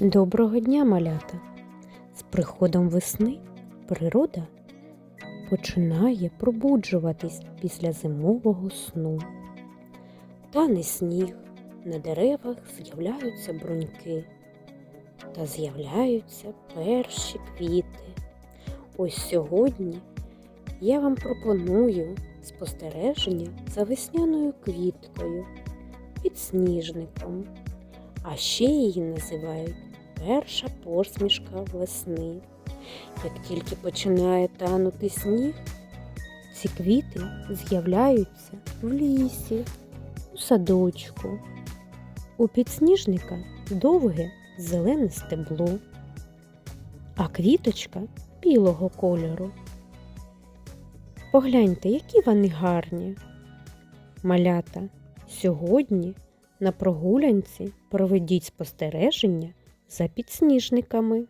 Доброго дня, малята! З приходом весни природа починає пробуджуватись після зимового сну. Тане сніг, на деревах з'являються бруньки та з'являються перші квіти. Ось сьогодні я вам пропоную спостереження за весняною квіткою підсніжником. А ще її називають перша посмішка весни. Як тільки починає танути сніг, ці квіти з'являються в лісі, у садочку. У підсніжника довге зелене стебло, а квіточка білого кольору. Погляньте, які вони гарні. Малята, сьогодні на прогулянці проведіть спостереження за підсніжниками.